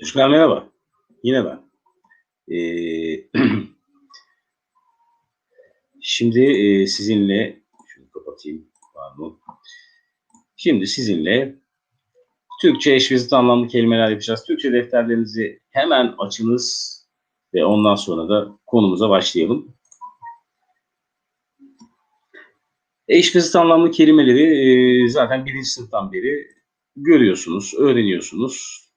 Çocuklar merhaba. Yine ben. Ee, şimdi e, sizinle şunu kapatayım. Pardon. Şimdi sizinle Türkçe eş ve zıt anlamlı kelimeler yapacağız. Türkçe defterlerinizi hemen açınız ve ondan sonra da konumuza başlayalım. Eş zıt anlamlı kelimeleri e, zaten birinci sınıftan beri görüyorsunuz, öğreniyorsunuz.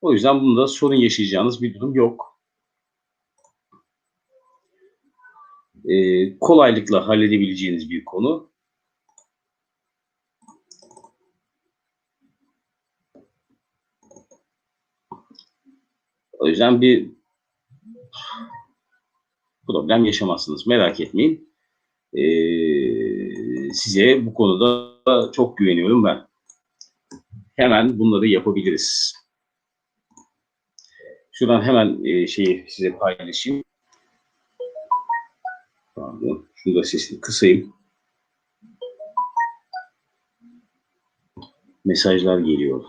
O yüzden bunda sorun yaşayacağınız bir durum yok. Ee, kolaylıkla halledebileceğiniz bir konu. O yüzden bir problem yaşamazsınız. Merak etmeyin. Ee, size bu konuda çok güveniyorum ben. Hemen bunları yapabiliriz. Şuradan hemen e, şeyi size paylaşayım. Pardon. Şunu da sesini kısayım. Mesajlar geliyor.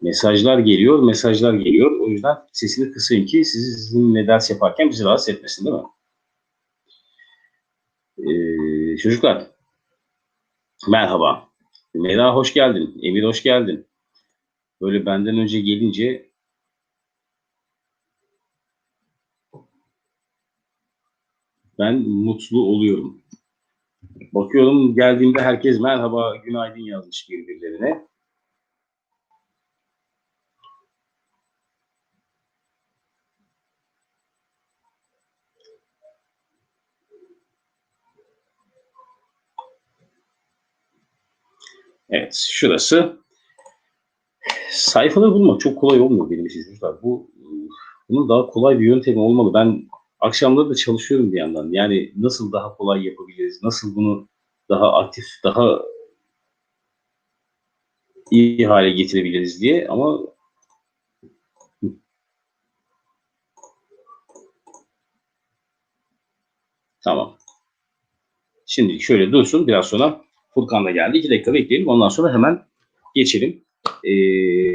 Mesajlar geliyor, mesajlar geliyor. O yüzden sesini kısayım ki sizi sizinle ders yaparken bizi rahatsız etmesin değil mi? Ee, çocuklar, merhaba. Mera hoş geldin. Emir hoş geldin. Böyle benden önce gelince ben mutlu oluyorum. Bakıyorum geldiğimde herkes merhaba, günaydın yazmış birbirlerine. Evet, şurası. Sayfaları bulmak çok kolay olmuyor benim için çocuklar. Bu bunun daha kolay bir yöntemi olmalı. Ben akşamları da çalışıyorum bir yandan. Yani nasıl daha kolay yapabiliriz? Nasıl bunu daha aktif, daha iyi hale getirebiliriz diye ama tamam. Şimdi şöyle dursun. Biraz sonra Furkan da geldi. İki dakika bekleyelim. Ondan sonra hemen geçelim. Ee,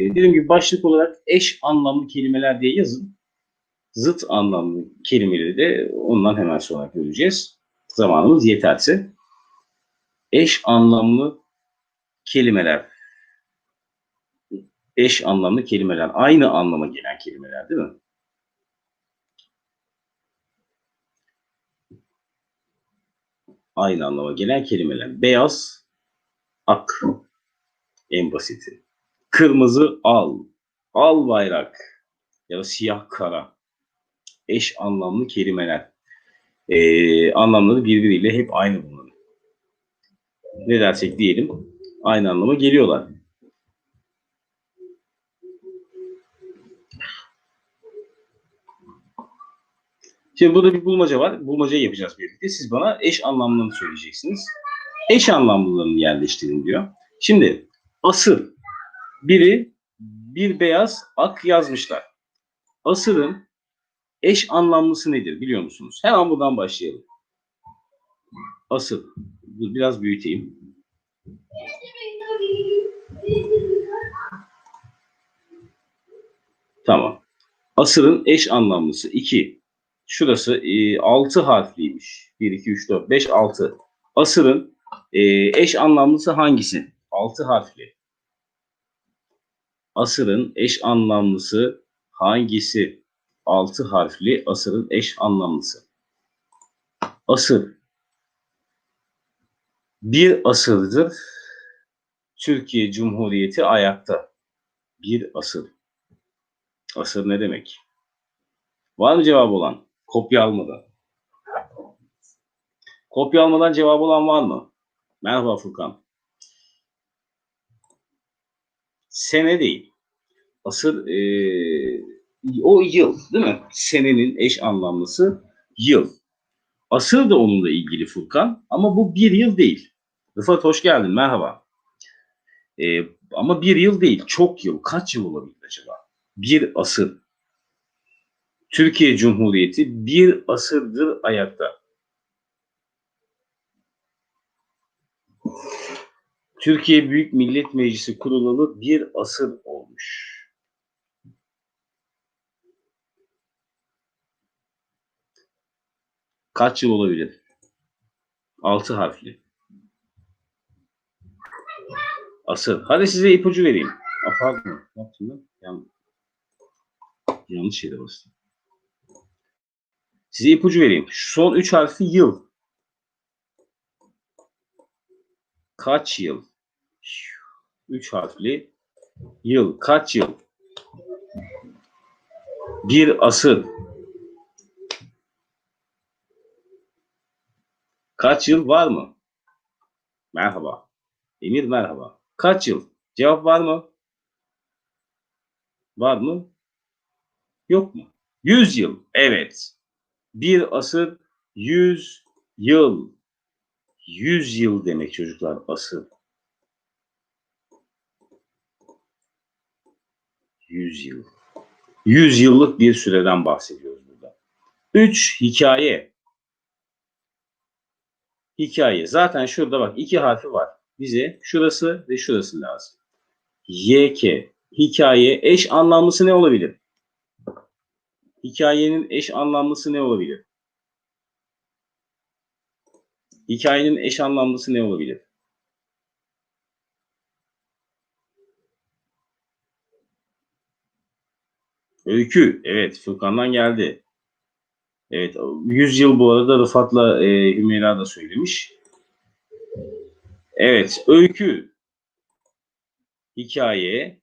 dediğim gibi başlık olarak eş anlamlı kelimeler diye yazın. Zıt anlamlı kelimeleri de ondan hemen sonra göreceğiz. Zamanımız yeterse. Eş anlamlı kelimeler. Eş anlamlı kelimeler. Aynı anlama gelen kelimeler değil mi? Aynı anlama gelen kelimeler. Beyaz, ak. En basiti. Kırmızı, al. Al bayrak. Ya da siyah, kara. Eş anlamlı kelimeler. Ee, anlamları birbiriyle hep aynı bunların. Ne dersek diyelim aynı anlama geliyorlar. Şimdi burada bir bulmaca var. Bulmacayı yapacağız birlikte. Siz bana eş anlamlarını söyleyeceksiniz. Eş anlamlılarını yerleştirin diyor. Şimdi asır. Biri bir beyaz ak yazmışlar. Asırın eş anlamlısı nedir biliyor musunuz? Hemen buradan başlayalım. Asır. Dur biraz büyüteyim. Tamam. Asırın eş anlamlısı 2. Şurası e, 6 harfliymiş. 1, 2, 3, 4, 5, 6. Asırın e, eş anlamlısı hangisi? 6 harfli. Asırın eş anlamlısı hangisi? 6 harfli asırın eş anlamlısı. Asır. Bir asırdır Türkiye Cumhuriyeti ayakta. Bir asır. Asır ne demek? Var mı cevap olan? Kopya almadan. Kopya almadan cevap olan var mı? Merhaba Furkan. Sene değil. Asır e, o yıl değil mi? Senenin eş anlamlısı yıl. Asır da onunla ilgili Furkan ama bu bir yıl değil. Rıfat hoş geldin merhaba. E, ama bir yıl değil çok yıl. Kaç yıl olabilir acaba? Bir asır. Türkiye Cumhuriyeti bir asırdır ayakta. Türkiye Büyük Millet Meclisi kurulalı bir asır olmuş. Kaç yıl olabilir? Altı harfli. Asır. Hadi size ipucu vereyim. Pardon. Ne yaptım ben? Yan... Yanlış yere bastım. Size ipucu vereyim. Şu son üç harfi yıl. Kaç yıl? Üç harfli yıl. Kaç yıl? Bir asır. Kaç yıl var mı? Merhaba. Emir merhaba. Kaç yıl? Cevap var mı? Var mı? Yok mu? Yüz yıl. Evet. Bir asır yüz yıl. Yüz yıl demek çocuklar asır. Yüz yıl. Yüz yıllık bir süreden bahsediyoruz burada. Üç, hikaye. Hikaye. Zaten şurada bak iki harfi var. Bize şurası ve şurası lazım. YK. Hikaye eş anlamlısı ne olabilir? Hikayenin eş anlamlısı ne olabilir? Hikayenin eş anlamlısı ne olabilir? Öykü. Evet, Furkan'dan geldi. Evet, 100 yıl bu arada Rıfat'la e, Hümeyra da söylemiş. Evet, öykü. Hikaye.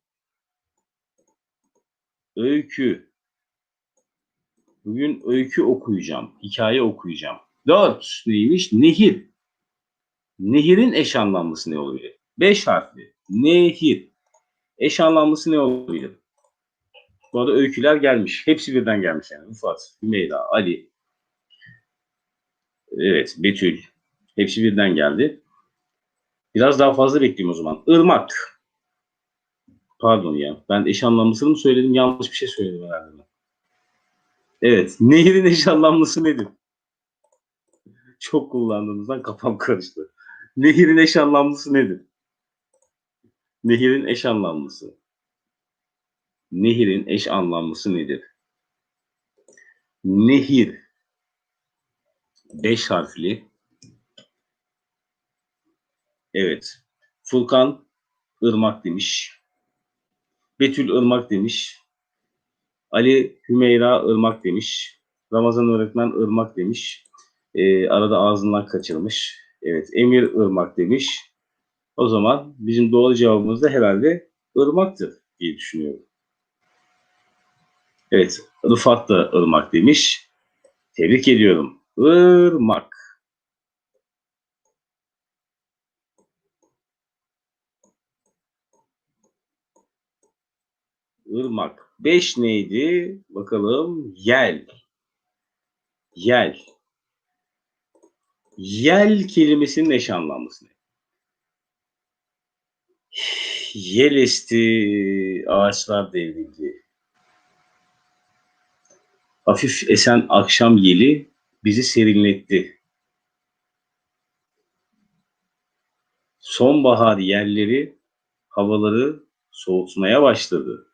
Öykü. Bugün öykü okuyacağım. Hikaye okuyacağım. Dört neymiş? Nehir. Nehirin eş anlamlısı ne olabilir? Beş harfli. Nehir. Eş anlamlısı ne olabilir? Bu arada öyküler gelmiş. Hepsi birden gelmiş yani. Rıfat, Hümeyra, Ali. Evet, Betül. Hepsi birden geldi. Biraz daha fazla bekleyeyim o zaman. Irmak. Pardon ya. Ben eş anlamlısını mı söyledim? Yanlış bir şey söyledim herhalde. Evet. Nehirin eş anlamlısı nedir? Çok kullandığınızdan kafam karıştı. Nehirin eş anlamlısı nedir? Nehirin eş anlamlısı. Nehirin eş anlamlısı nedir? Nehir. Beş harfli. Evet. Furkan ırmak demiş. Betül ırmak demiş. Ali Hümeyra ırmak demiş. Ramazan öğretmen ırmak demiş. Ee, arada ağzından kaçırmış. Evet. Emir ırmak demiş. O zaman bizim doğru cevabımız da herhalde ırmaktır diye düşünüyorum. Evet. Rıfat da ırmak demiş. Tebrik ediyorum. Irmak. Irmak. Beş neydi? Bakalım. Yel. Yel. Yel kelimesinin eş anlamlısı ne? Yel esti, ağaçlar devrildi. Hafif esen akşam yeli bizi serinletti. Sonbahar yerleri havaları soğutmaya başladı.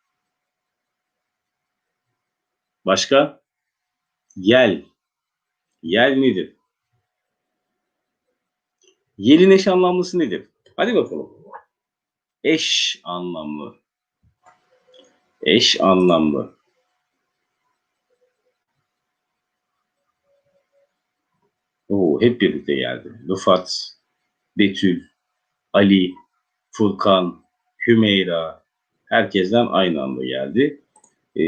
Başka? Yel. Yel nedir? Yelin eş anlamlısı nedir? Hadi bakalım. Eş anlamlı. Eş anlamlı. Oo, hep birlikte geldi. Rıfat, Betül, Ali, Furkan, Hümeyra. Herkesten aynı anda geldi. Ee,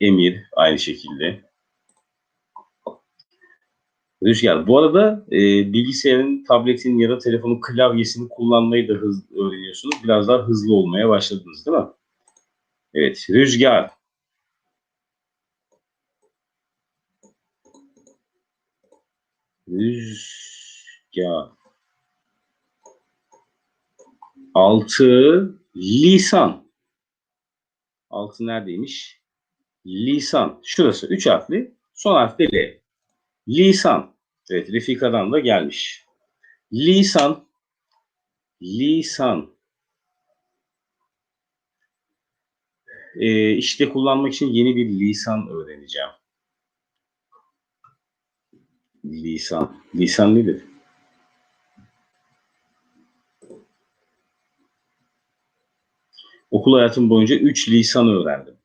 Emir aynı şekilde. Rüzgar. Bu arada e, bilgisayarın, tabletin ya da telefonun klavyesini kullanmayı da hız, öğreniyorsunuz. Biraz daha hızlı olmaya başladınız değil mi? Evet. Rüzgar. Rüzgar. Altı lisan. Altı neredeymiş? Lisan. Şurası. Üç harfli. Son harf de L. Lisan. Evet Refika'dan da gelmiş. Lisan. Lisan. Ee, işte kullanmak için yeni bir lisan öğreneceğim. Lisan. Lisan nedir? Okul hayatım boyunca üç lisan öğrendim.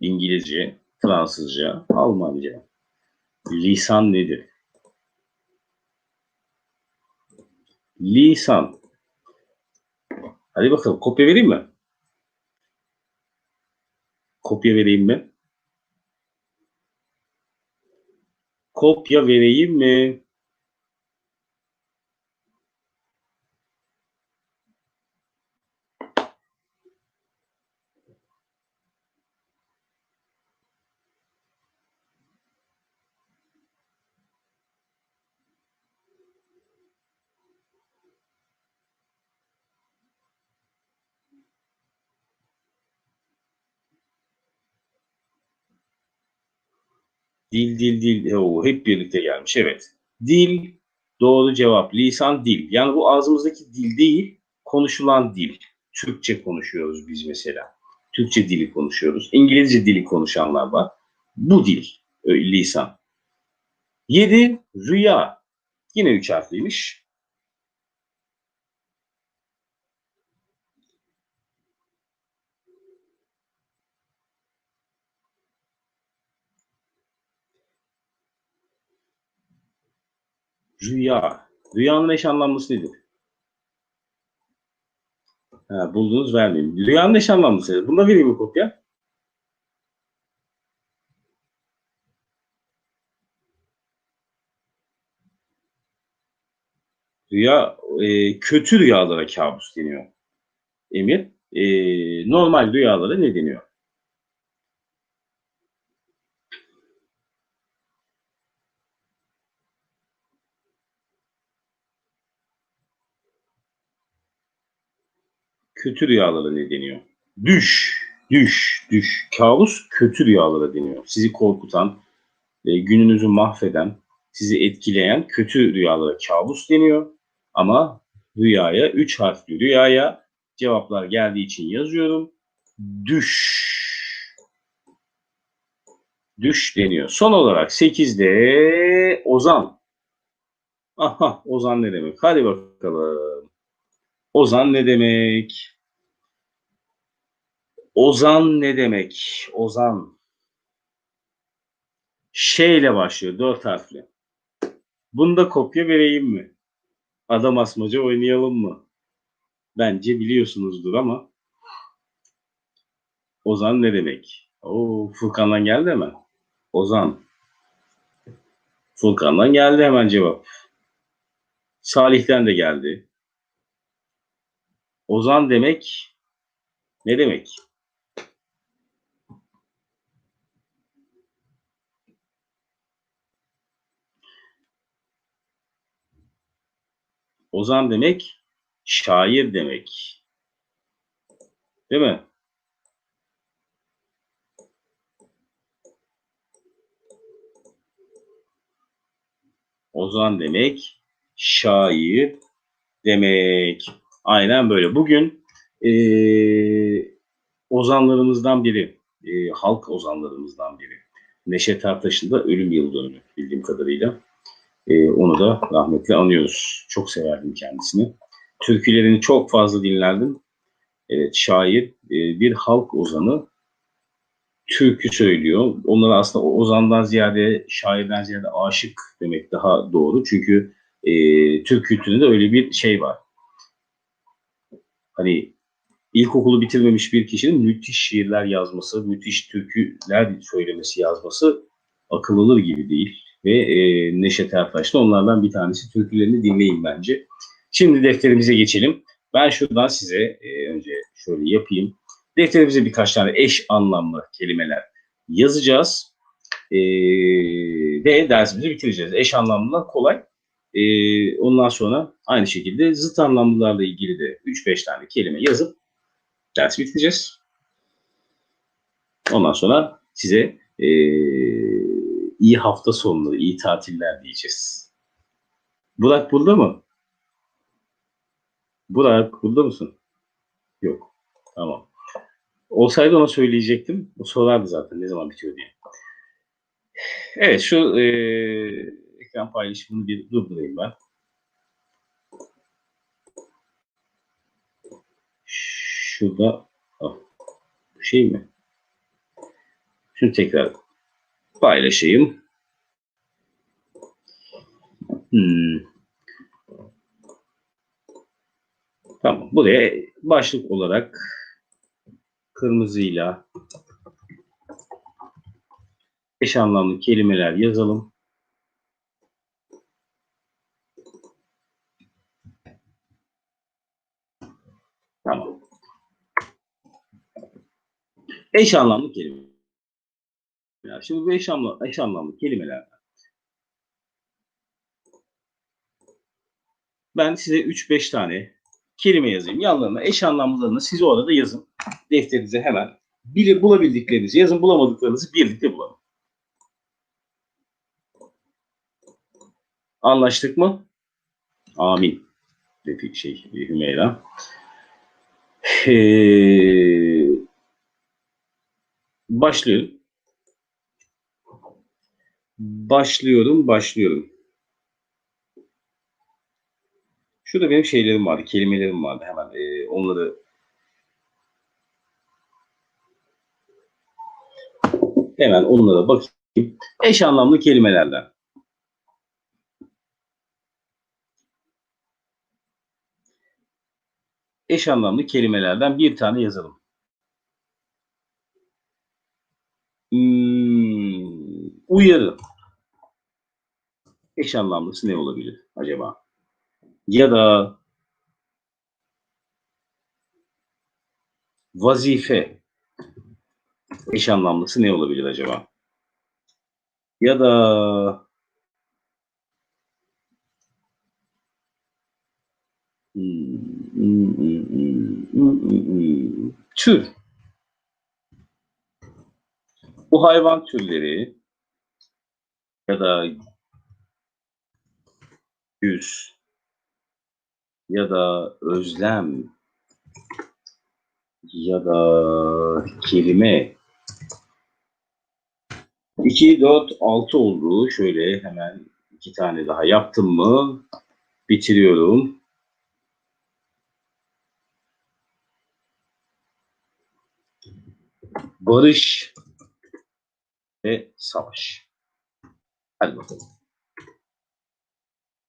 İngilizce, Fransızca, Almanca. Lisan nedir? Lisan. Hadi bakalım kopya vereyim mi? Kopya vereyim mi? Kopya vereyim mi? Dil, dil, dil. Oo, hep birlikte gelmiş. Evet. Dil doğru cevap. Lisan dil. Yani bu ağzımızdaki dil değil, konuşulan dil. Türkçe konuşuyoruz biz mesela. Türkçe dili konuşuyoruz. İngilizce dili konuşanlar var. Bu dil, ö- lisan. 7. Rüya. Yine üç harfliymiş. Rüya. Rüyanın eş anlamlısı nedir? Ha, buldunuz vermeyeyim. Rüyanın eş anlamlısı nedir? Bunda vereyim mi kopya? Rüya, e, kötü rüyalara kabus deniyor. Emir, e, normal rüyalara ne deniyor? Kötü rüyalara deniyor? Düş, düş, düş. Kabus kötü rüyalara deniyor. Sizi korkutan, e, gününüzü mahveden, sizi etkileyen kötü rüyalara kabus deniyor. Ama rüyaya, üç harfli rüyaya cevaplar geldiği için yazıyorum. Düş. Düş deniyor. Son olarak 8'de Ozan. Aha, Ozan ne demek? Hadi bakalım. Ozan ne demek? Ozan ne demek? Ozan. Ş ile başlıyor. Dört harfli. Bunda kopya vereyim mi? Adam asmaca oynayalım mı? Bence biliyorsunuzdur ama. Ozan ne demek? Oo, Furkan'dan geldi hemen. Ozan. Furkan'dan geldi hemen cevap. Salih'ten de geldi. Ozan demek ne demek? Ozan demek şair demek. Değil mi? Ozan demek şair demek. Aynen böyle. Bugün eee ozanlarımızdan biri, eee, halk ozanlarımızdan biri. Neşet Ertaş'ın da ölüm yıl dönümü bildiğim kadarıyla. Eee, onu da rahmetle anıyoruz. Çok severdim kendisini. Türkülerini çok fazla dinlerdim. Evet, şair, eee, bir halk ozanı türkü söylüyor. Onlara aslında ozandan ziyade, şairden ziyade aşık demek daha doğru. Çünkü eee Türk kültüründe öyle bir şey var. Hani ilkokulu bitirmemiş bir kişinin müthiş şiirler yazması, müthiş türküler söylemesi, yazması akıl alır gibi değil. Ve e, Neşet Ertaş da onlardan bir tanesi. Türkülerini dinleyin bence. Şimdi defterimize geçelim. Ben şuradan size e, önce şöyle yapayım. Defterimize birkaç tane eş anlamlı kelimeler yazacağız. E, ve dersimizi bitireceğiz. Eş anlamlılar kolay. E, ondan sonra aynı şekilde zıt anlamlılarla ilgili de 3-5 tane kelime yazıp ders bitireceğiz. Ondan sonra size e, iyi hafta sonları, iyi tatiller diyeceğiz. Burak burada mı? Burak burada mısın? Yok. Tamam. Olsaydı ona söyleyecektim. O sorardı zaten ne zaman bitiyor diye. Evet şu e, ekran paylaşımını bir durdurayım ben. Şurada ah, şey mi? Şunu tekrar paylaşayım. Hmm. Tamam. Buraya başlık olarak kırmızıyla eş anlamlı kelimeler yazalım. Tamam. Eş anlamlı kelimeler. Şimdi bu eş anlamlı, eş anlamlı kelimeler. Ben size 3-5 tane kelime yazayım. Yanlarına eş anlamlılarını siz o arada yazın. Defterinize hemen. Bili, bulabildiklerinizi yazın, bulamadıklarınızı birlikte bulalım. Anlaştık mı? Amin. Dedi şey Hümeyra. Ee, başlıyorum. Başlıyorum, başlıyorum. Şurada benim şeylerim vardı, kelimelerim vardı. Hemen e, onları hemen onlara bakayım. Eş anlamlı kelimelerden. Eş anlamlı kelimelerden bir tane yazalım. Hmm, uyarı. Eş anlamlısı ne olabilir acaba? Ya da vazife. Eş anlamlısı ne olabilir acaba? Ya da tür. Bu hayvan türleri ya da yüz ya da özlem ya da kelime 2, 4, 6 oldu. Şöyle hemen iki tane daha yaptım mı bitiriyorum. Barış ve savaş. Hadi bakalım.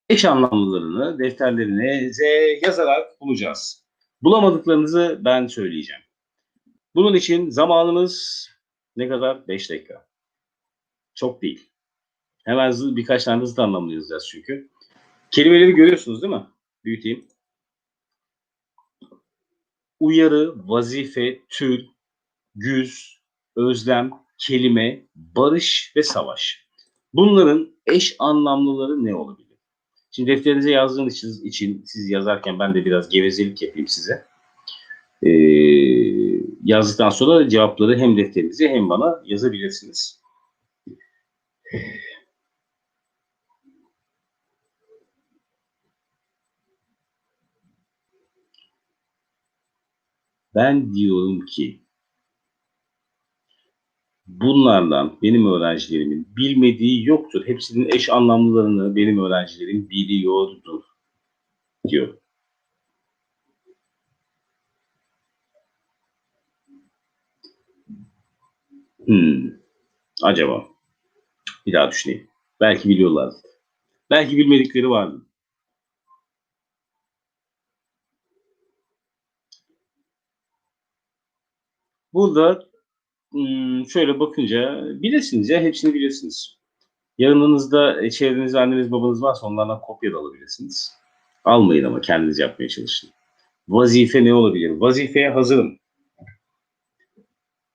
Eş anlamlılarını defterlerinize yazarak bulacağız. Bulamadıklarınızı ben söyleyeceğim. Bunun için zamanımız ne kadar? 5 dakika. Çok değil. Hemen hızlı birkaç tane hızlı anlamlı yazacağız çünkü. Kelimeleri görüyorsunuz değil mi? Büyüteyim. Uyarı, vazife, tür, güz, özlem, kelime, barış ve savaş. Bunların eş anlamlıları ne olabilir? Şimdi defterinize yazdığınız için siz yazarken ben de biraz gevezelik yapayım size. Ee, yazdıktan sonra cevapları hem defterinize hem bana yazabilirsiniz. Ben diyorum ki bunlardan benim öğrencilerimin bilmediği yoktur. Hepsinin eş anlamlılarını benim öğrencilerim biliyordur diyor. Hmm. Acaba? Bir daha düşüneyim. Belki biliyorlar. Belki bilmedikleri vardı. Burada şöyle bakınca bilirsiniz ya hepsini bilirsiniz. Yanınızda e, çevrenizde anneniz babanız varsa onlardan kopya da alabilirsiniz. Almayın ama kendiniz yapmaya çalışın. Vazife ne olabilir? Vazifeye hazırım.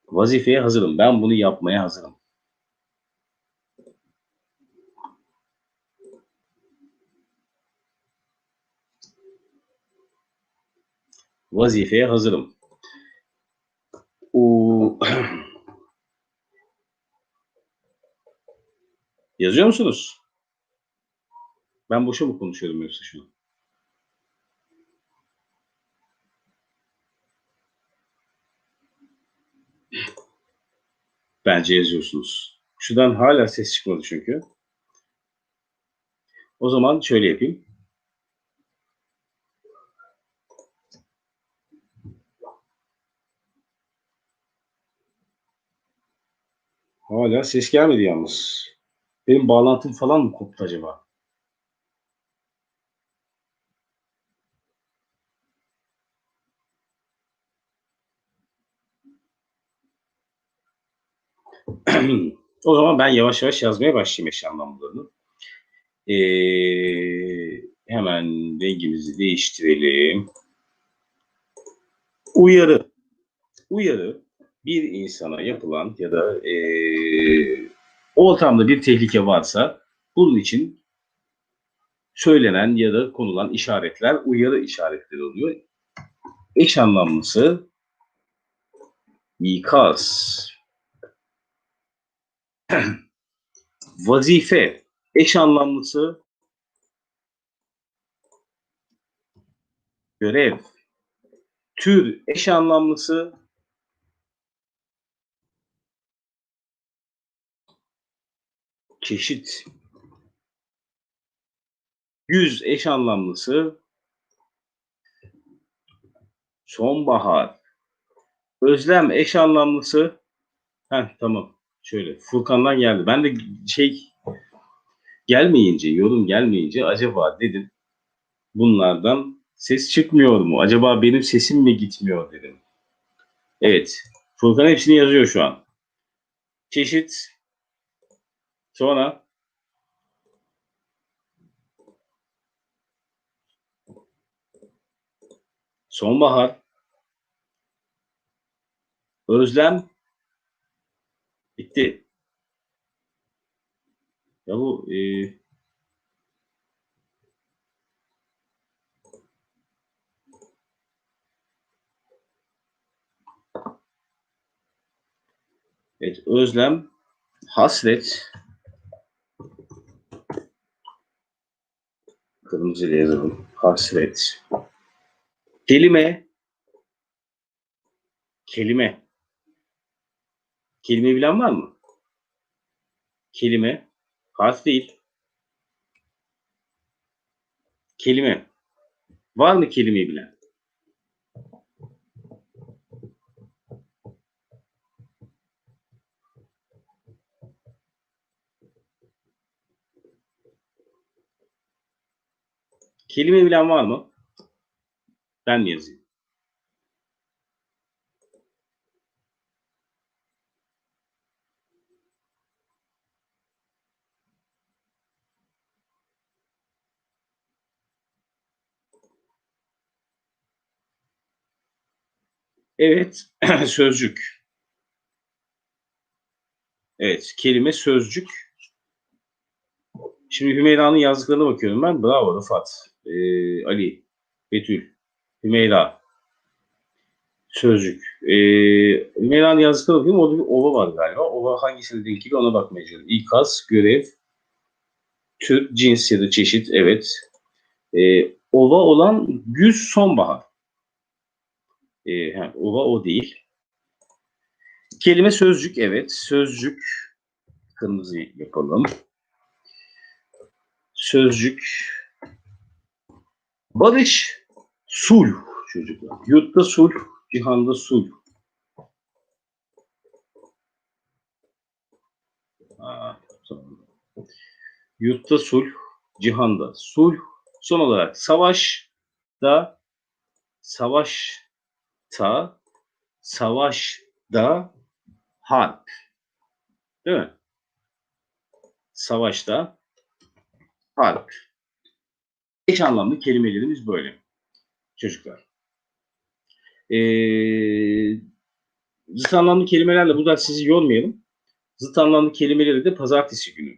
Vazifeye hazırım. Ben bunu yapmaya hazırım. Vazifeye hazırım. O Yazıyor musunuz? Ben boşa mı konuşuyorum yoksa şu an? Bence yazıyorsunuz. Şuradan hala ses çıkmadı çünkü. O zaman şöyle yapayım. Hala ses gelmedi yalnız. Benim bağlantım falan mı koptu acaba? o zaman ben yavaş yavaş yazmaya başlayayım eş anlamlarını. Ee, hemen rengimizi değiştirelim. Uyarı. Uyarı bir insana yapılan ya da e, ortamda bir tehlike varsa bunun için söylenen ya da konulan işaretler uyarı işaretleri oluyor. Eş anlamlısı ikaz. Vazife. Eş anlamlısı görev. Tür eş anlamlısı çeşit. Yüz eş anlamlısı sonbahar. Özlem eş anlamlısı Heh, tamam. Şöyle Furkan'dan geldi. Ben de şey gelmeyince, yorum gelmeyince acaba dedim bunlardan ses çıkmıyor mu? Acaba benim sesim mi gitmiyor dedim. Evet. Furkan hepsini yazıyor şu an. Çeşit Sonra sonbahar, özlem bitti. Ya bu e, Evet, özlem, hasret, Kırmızı ile yazalım. Hasret. Kelime. Kelime. Kelime bilen var mı? Kelime. Harf değil. Kelime. Var mı kelimeyi bilen? Kelime bilen var mı? Ben mi yazayım? Evet, sözcük. Evet, kelime sözcük. Şimdi Hümeyra'nın yazdıklarına bakıyorum ben. Bravo Rıfat, ee, Ali, Betül, Hümeyra. Sözcük. Ee, Hümeyra'nın yazdıklarına bakıyorum. Orada bir ova var galiba. Ova hangisine denk geliyor ona bakmaya çalışıyorum. İkaz, görev, tür, cins ya da çeşit. Evet. Ee, ova olan güz, sonbahar. Ee, ha, ova o değil. Kelime sözcük. Evet. Sözcük. Kırmızı yapalım sözcük, barış, sulh çocuklar. Yurtta sulh, cihanda sulh. Aa, tamam. Yurtta sulh, cihanda sulh. Son olarak savaş da savaş ta savaş da harp. Değil mi? Savaşta harp. Eş anlamlı kelimelerimiz böyle. Çocuklar. Ee, zıt anlamlı kelimelerle burada sizi yormayalım. Zıt anlamlı kelimeleri de pazartesi günü.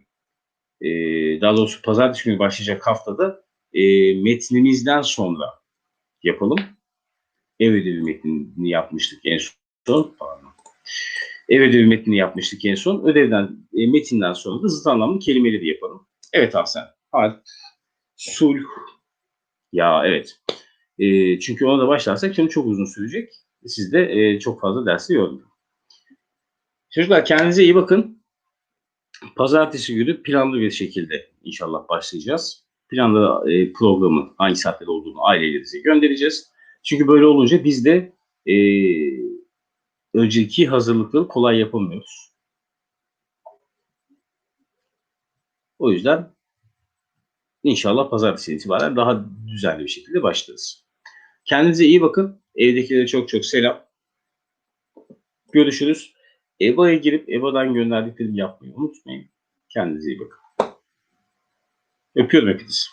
Ee, daha doğrusu pazartesi günü başlayacak haftada e, metnimizden sonra yapalım. Ev ödevi metnini yapmıştık en son. Pardon. Ev ödevi metnini yapmıştık en son. Ödevden, e, metinden sonra da zıt anlamlı kelimeleri yapalım. Evet Ahsen harp, sulh. Ya evet. E, çünkü ona da başlarsak şimdi çok uzun sürecek. Siz de e, çok fazla dersi yormuyor. Çocuklar kendinize iyi bakın. Pazartesi günü planlı bir şekilde inşallah başlayacağız. Planlı e, programı hangi saatlerde olduğunu ailelerinize göndereceğiz. Çünkü böyle olunca biz de e, önceki hazırlıkları kolay yapamıyoruz. O yüzden inşallah pazartesi itibaren daha düzenli bir şekilde başlarız. Kendinize iyi bakın. Evdekilere çok çok selam. Görüşürüz. EBA'ya girip EBA'dan gönderdiklerimi yapmayı unutmayın. Kendinize iyi bakın. Öpüyorum hepinizi.